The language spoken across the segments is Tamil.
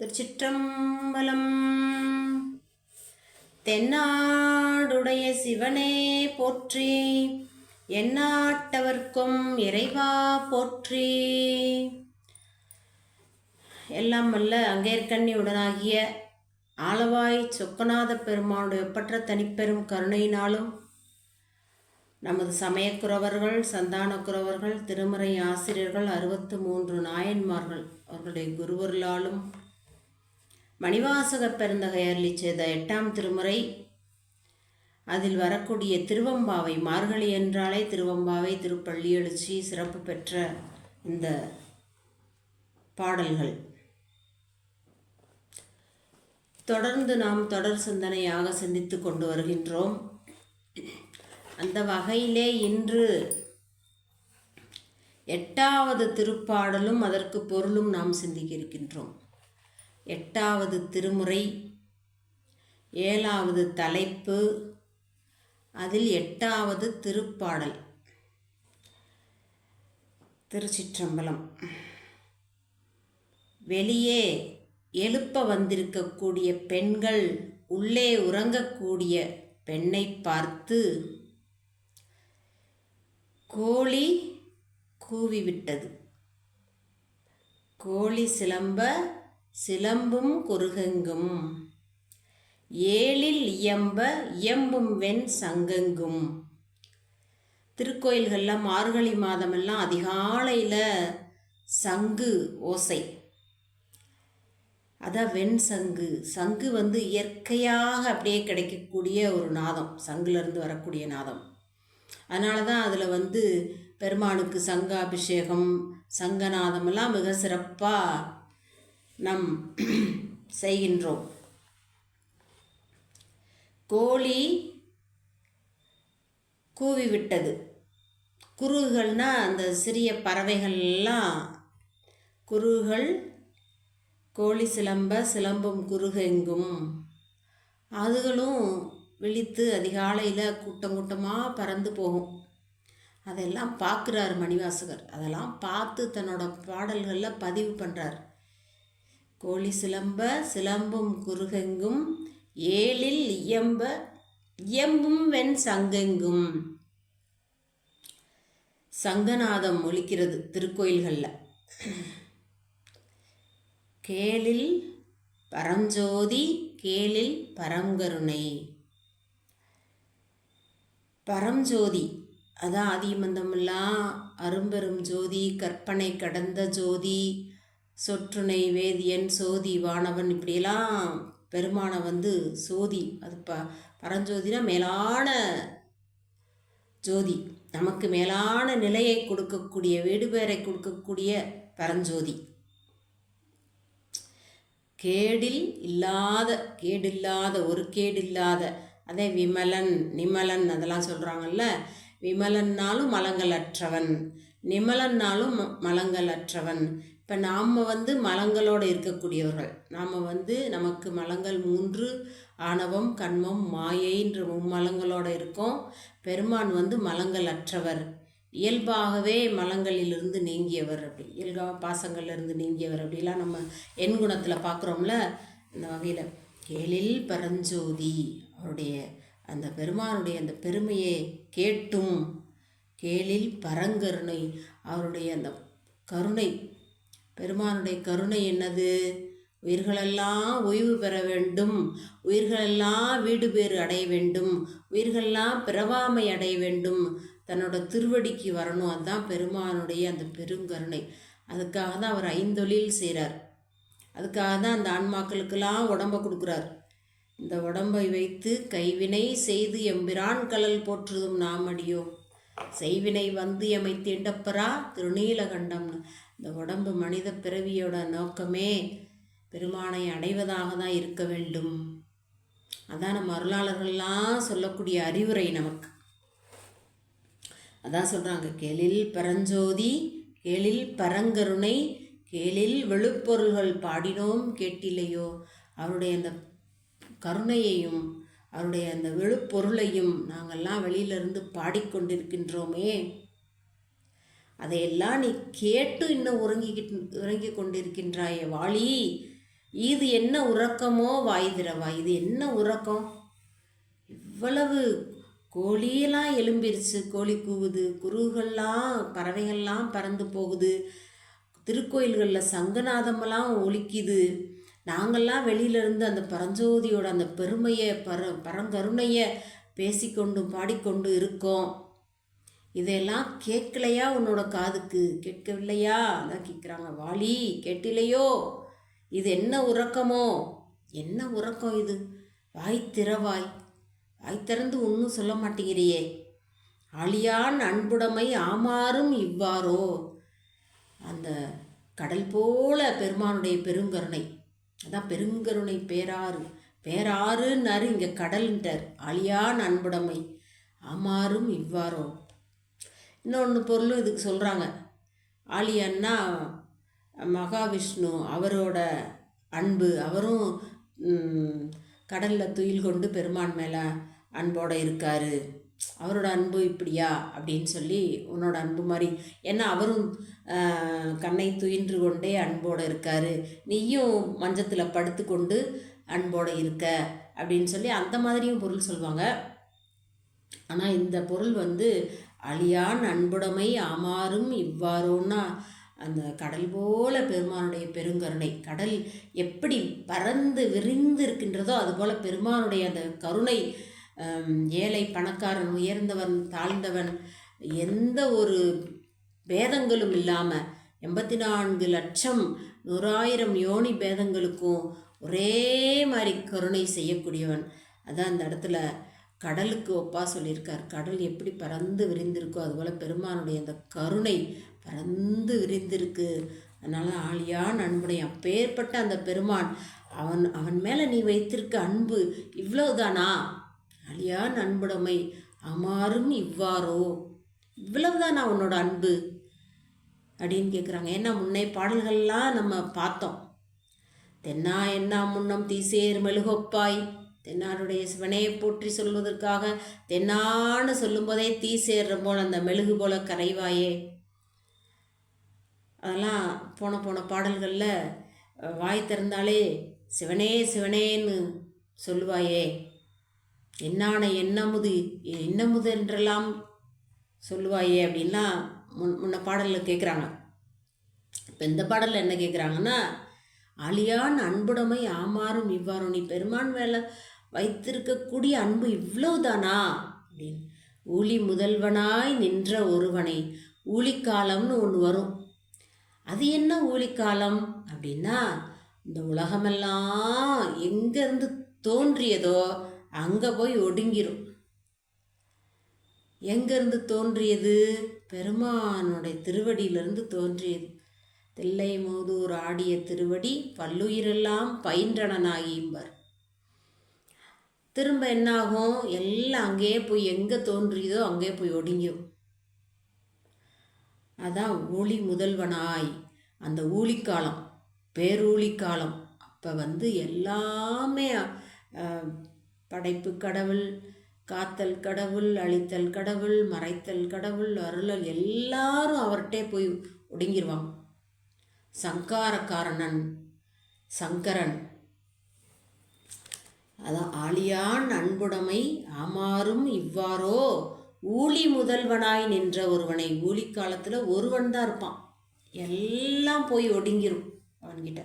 திருச்சிற்றம்பலம். தென்னாடுடைய சிவனே போற்றி என்னாட்டவர்க்கும் இறைவா போற்றி. எல்லாம் வல்ல அங்கேற்கண்ணி உடனாகிய ஆலவாய் சொக்கநாத பெருமானுடைய ஒப்பற்ற தனிப்பெரும் கருணையினாலும் நமது சமயக்குறவர்கள் சந்தானக்குறவர்கள் திருமறை ஆசிரியர்கள் அறுபத்து மூன்று நாயன்மார்கள் அவர்களுடைய குருவர்களாலும் மணிவாசக பெருந்தகை அருளி செய்த எட்டாம் திருமுறை. அதில் வரக்கூடிய திருவம்பாவை மார்கழி என்றாலே திருவம்பாவை திருப்பள்ளி எழுச்சி சிறப்பு பெற்ற இந்த பாடல்கள். தொடர்ந்து நாம் தொடர் சிந்தனையாக சிந்தித்து கொண்டு வருகின்றோம். அந்த வகையிலே இன்று எட்டாவது திருப்பாடலும் அதற்கு பொருளும் நாம் சிந்திக்க இருக்கின்றோம். எட்டாவது திருமுறை ஏழாவது தலைப்பு அதில் எட்டாவது திருப்பாடல். திருச்சிற்றம்பலம். வெளியே எழுப்ப வந்திருக்கக்கூடிய பெண்கள் உள்ளே உறங்கக்கூடிய பெண்ணை பார்த்து கோழி கூவிவிட்டது. கோழி சிலம்ப சிலம்பும் குறுகெங்கும். ஏழில் இயம்ப இயம்பும் வெண் சங்கெங்கும். திருக்கோயில்களில் மார்கழி மாதமெல்லாம் அதிகாலையில் சங்கு ஓசை. அதான் வெண் சங்கு. சங்கு வந்து இயற்கையாக அப்படியே கிடைக்கக்கூடிய ஒரு நாதம். சங்குலேருந்து வரக்கூடிய நாதம். அதனால தான் அதில் வந்து பெருமானுக்கு சங்காபிஷேகம் சங்கநாதமெல்லாம் மிக சிறப்பாக நம் செய்கின்றோம். கோழி கூவிவிட்டது. குருகுகள்னா அந்த சிறிய பறவைகள்லாம் குருகள் குருகுகள் கோழி சிலம்ப சிலம்பும் குருகெங்கும் அதுகளும் விழித்து அதிகாலையில் கூட்டம் கூட்டமாக பறந்து போகும். அதெல்லாம் பார்க்குறாரு மணிவாசகர். அதெல்லாம் பார்த்து தன்னோட பாடல்களில் பதிவு பண்ணுறார் கோழி சிலம்ப சிலம்பும் குருகெங்கும் ஏழில் இயம்ப இயம்பும் வெண் சங்கெங்கும். சங்கநாதம் ஒழிக்கிறது திருக்கோயில்களில். கேளில் பரஞ்சோதி கேளில் பரங்கருணை பரஞ்சோதி அதான் ஆதிமந்தமெல்லாம் அரும்பெரும் ஜோதி கற்பனை கடந்த ஜோதி சொற்றுனை வேதியன் சோதி வானவன் இப்படியெல்லாம் பெருமானை வந்து சோதி. அது ப பரஞ்சோதினா மேலான ஜோதி. நமக்கு மேலான நிலையை கொடுக்கக்கூடிய வீடு பேரை கொடுக்கக்கூடிய பரஞ்சோதி. கேடில் இல்லாத கேடில்லாத ஒரு கேடில்லாத அதே விமலன் நிமலன் அதெல்லாம் சொல்கிறாங்கல்ல விமலன்னாலும் மலங்கள் அற்றவன் நிமலன்னாலும் மலங்கள் அற்றவன் இப்போ நாம் வந்து மலங்களோடு இருக்கக்கூடியவர்கள். நாம் வந்து நமக்கு மலங்கள் மூன்று ஆணவம் கண்மம் மாயைன்ற மும்மலங்களோடு இருக்கோம். பெருமான் வந்து மலங்கள் அற்றவர் இயல்பாகவே மலங்களிலிருந்து நீங்கியவர் அப்படி. இயல்பாக பாசங்கள்லேருந்து நீங்கியவர் அப்படிலாம் நம்ம எண் குணத்தில் பார்க்குறோம்ல இந்த வகையில். கேளில் பரஞ்சோதி அவருடைய அந்த பெருமானுடைய அந்த பெருமையை கேட்டும். கேளில் பரங்கருணை அவருடைய அந்த கருணை பெருமானுடைய கருணை என்னது? உயிர்களெல்லாம் ஓய்வு பெற வேண்டும். உயிர்களெல்லாம் வீடு பேறு அடைய வேண்டும். உயிர்களெல்லாம் பிறவாமை அடைய வேண்டும். தன்னோட திருவடிக்கு வரணும். அதுதான் பெருமானுடைய அந்த பெருங்கருணை. அதுக்காக தான் அவர் ஐந்தொழில் செய்கிறார் அதுக்காக தான் அந்த ஆன்மாக்களுக்கெல்லாம் உடம்பை கொடுக்குறார். இந்த உடம்பை வைத்து கைவினை செய்து எம்பிரான் கலல் போற்றுதும் நாம் அடியோ செய்வினை வந்து எமை தீண்டப்பரா திருநீலகண்டம்னு. இந்த உடம்பு மனித பிறவியோட நோக்கமே பெருமானை அடைவதாக தான் இருக்க வேண்டும். அதான் நம்ம அருளாளர்கள்லாம் சொல்லக்கூடிய அறிவுரை நமக்கு. அதான் சொல்கிறாங்க கேளில் பரஞ்சோதி கேளில் பரங்கருணை கேளில் வெளுப்பொருள்கள் பாடினோம் கேட்டிலையோ அவருடைய அந்த கருணையையும் அவருடைய அந்த வெளுப்பொருளையும் நாங்கள்லாம் வெளியிலிருந்து பாடிக்கொண்டிருக்கின்றோமே. அதையெல்லாம் நீ கேட்டு இன்னும் உறங்கிக்கிட்டு உறங்கி கொண்டிருக்கின்றாயே வாளி. இது என்ன உறக்கமோ வாய் திறவாய் இது என்ன உறக்கம்? இவ்வளவு கோழியெல்லாம் எலும்பிருச்சு. கோழி கூவுது. குருகள்லாம் பறவைகள்லாம் பறந்து போகுது. திருக்கோயில்களில் சங்கநாதமெல்லாம் ஒலிக்குது. நாங்கள்லாம் வெளியிலேருந்து அந்த பரஞ்சோதியோட அந்த பெருமையை பர பரங்கருணையை பேசிக்கொண்டும் பாடிக்கொண்டு இருக்கோம். இதையெல்லாம் கேட்கலையா உன்னோட காதுக்கு? கேட்கவில்லையா? அதான் கேட்குறாங்க. வாலி கேட்டிலையோ? இது என்ன உறக்கமோ? என்ன உறக்கம் இது? வாய் திறவாய். வாய் திறந்து ஒன்றும் சொல்ல மாட்டேங்கிறியே. அழியான் அன்புடைமை ஆமாறும் இவ்வாறோ? அந்த கடல் போல பெருமானுடைய பெருங்கருணை. அதான் பெருங்கருணை பேராறு. பேராறுன்னாரு இங்கே கடல்ன்றார். அழியான் அன்புடைமை ஆமாறும் இவ்வாறோ? இன்னொன்று பொருளும் இதுக்கு சொல்கிறாங்க ஆலியன்னா மகாவிஷ்ணு அவரோட அன்பு அவரும் கடலில் துயில் கொண்டு பெருமான் மேலே அன்போடு இருக்கார். அவரோட அன்பு இப்படியா? அப்படின்னு சொல்லி உன்னோட அன்பு மாதிரி. ஏன்னா அவரும் கண்ணை துயின்று கொண்டே அன்போடு இருக்கார். நீயும் மஞ்சத்தில் படுத்துக்கொண்டு அன்போடு இருக்க அப்படின்னு சொல்லி அந்த மாதிரியும் பொருள் சொல்லுவாங்க ஆனால் இந்த பொருள் வந்து அழியான் அன்புடைமை ஆமாறும் இவ்வாறோன்னா அந்த கடல் போல பெருமானுடைய பெருங்கருணை. கடல் எப்படி பறந்து விரிந்து இருக்கின்றதோ அதுபோல் பெருமானுடைய அந்த கருணை ஏழை பணக்காரன் உயர்ந்தவன் தாழ்ந்தவன் எந்த ஒரு பேதங்களும் இல்லாமல் எண்பத்தி நான்கு லட்சம் நூறாயிரம் யோனி பேதங்களுக்கும் ஒரே மாதிரி கருணை செய்யக்கூடியவன். அதான் அந்த இடத்துல கடலுக்கு ஒப்பா சொல்லியிருக்கார். கடல் எப்படி பறந்து விரிந்திருக்கோ அதுபோல் பெருமானுடைய அந்த கருணை பறந்து விரிந்திருக்கு. அதனால் ஆளியா நண்பனை அப்பேற்பட்ட அந்த பெருமான் அவன் அவன் மேலே நீ வைத்திருக்க அன்பு இவ்வளவுதானா? அழியா நண்புடைமை அமாறும் இவ்வாறோ? இவ்வளவுதானா உன்னோட அன்பு? அப்படின்னு கேட்குறாங்க ஏன்னா முன்னே பாடல்கள்லாம் நம்ம பார்த்தோம். தென்னா என்ன முன்னம் தீசேர் மெழுகொப்பாய். தென்னாருடைய சிவனையை போற்றி சொல்வதற்காக தென்னான்னு சொல்லும்போதே தீ சேர்ற போல் அந்த மெழுகு போல கரைவாயே. அதெல்லாம் போன போன பாடல்களில் வாய் திறந்தாலே சிவனே சிவனேன்னு சொல்லுவாயே. என்னான என்னமுது என்னமுது என்றெல்லாம் சொல்லுவாயே அப்படின்லாம் முன் முன்ன பாடலில் கேட்குறாங்க இப்போ இந்த பாடலில் என்ன கேட்குறாங்கன்னா அழியான் அன்புடைமை ஆமாறும் இவ்வாறும் நீ பெருமான் வேலை வைத்திருக்கக்கூடிய அன்பு இவ்வளவுதானா? அப்படின்னு. ஊழி முதல்வனாய் நின்ற ஒருவனை ஊழிக்காலம்னு ஒன்று வரும். அது என்ன ஊழிக்காலம் அப்படின்னா இந்த உலகமெல்லாம் எங்கேருந்து தோன்றியதோ அங்கே போய் ஒடுங்கிரும். எங்கேருந்து தோன்றியது? பெருமானுடைய திருவடியிலிருந்து தோன்றியது. தில்லை மூதூர் ஆடிய திருவடி பல்லுயிரெல்லாம் பயின்றனாகிம்பார் திரும்ப என்னாகும்? எல்லாம் அங்கேயே போய் எங்கே தோன்றியதோ அங்கேயே போய் ஒடுங்கிடும் அதான் ஊழி முதல்வனாய். அந்த ஊழிக்காலம் பேரூழிக்காலம். அப்போ வந்து எல்லாமே படைப்பு கடவுள் காத்தல் கடவுள் அழித்தல் கடவுள் மறைத்தல் கடவுள் அருளல் எல்லாரும் அவர்கிட்டே போய் ஒடுங்கிடுவாங்க சங்காரக்காரணன் சங்கரன். அதான் ஆளியான் அன்புடைமை ஆமாறும் இவ்வாறோ? ஊழி முதல்வனாய் நின்ற ஒருவனை ஊழி காலத்தில் ஒருவன் தான் இருப்பான். எல்லாம் போய் ஒடுங்கிரும் அவன்கிட்ட.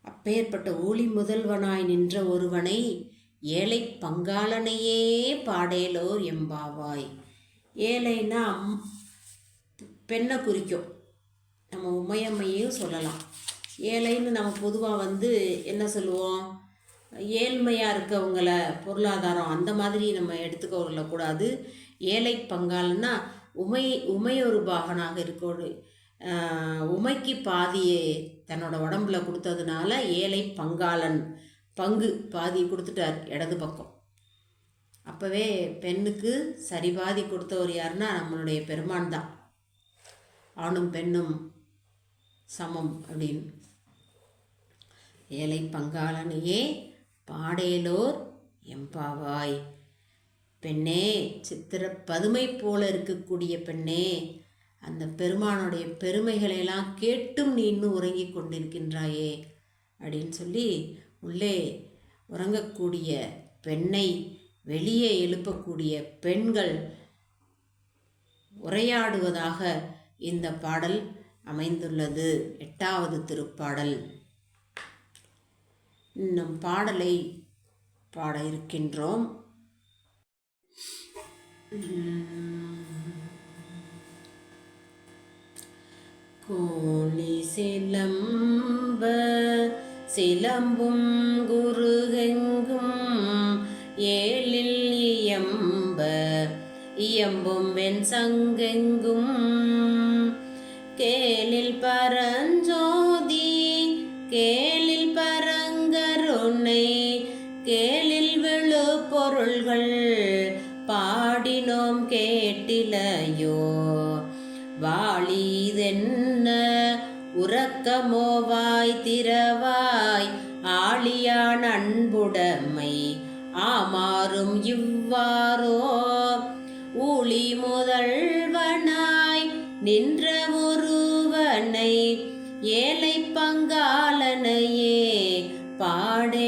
அப்பேற்பட்ட ஊழி முதல்வனாய் நின்ற ஒருவனை ஏழை பங்காளனையே பாடேலோர் எம்பாவாய். ஏழைன்னா பெண்ணை குறிக்கும். நம்ம உமையம்மையும் சொல்லலாம். ஏழைன்னு நம்ம பொதுவாக வந்து என்ன சொல்லுவோம்? ஏழ்மையாக இருக்கவங்கள பொருளாதாரம் அந்த மாதிரி நம்ம எடுத்துக்கொள்ளக்கூடாது ஏழை பங்காளன்னா உமை உமையொரு பாகனாக இருக்கோடு உமைக்கு பாதியை தன்னோட உடம்புல கொடுத்ததுனால ஏழை பங்காளன் பங்கு பாதி கொடுத்துட்டார் இடது பக்கம். அப்போவே பெண்ணுக்கு சரி பாதி கொடுத்தவர் யாருன்னா நம்மளுடைய பெருமான் தான். ஆணும் பெண்ணும் சமம் அப்படின்னு. ஏழை பங்காளனையே பாடேலோர் எம்பாவாய். பெண்ணே சித்திர பதுமை போல இருக்கக்கூடிய பெண்ணே அந்த பெருமானுடைய பெருமைகளையெல்லாம் கேட்டும் நீ இன்னும் உறங்கி கொண்டிருக்கின்றாயே அப்படின்னு சொல்லி உள்ளே உறங்கக்கூடிய பெண்ணை வெளியே எழுப்பக்கூடிய பெண்கள் உரையாடுவதாக இந்த பாடல் அமைந்துள்ளது. எட்டாவது திருப்பாடல். நம் பாடலை பாட இருக்கின்றோம். கோழி சிலம்ப சிலம்பும் குருகெங்கும் ஏழில் இயம்ப இயம்பும் வெண் சங்கெங்கும் இல்லையோ வாழிதென்ன? உறக்கமோவாய் திரவாய் ஆழியான் அன்புடைமை ஆமாறும் இவ்வாறோ? ஊழி முதல்வனாய் நின்ற ஒருவனை ஏழை பங்காளனையே பாடேலோரெம்பாவாய்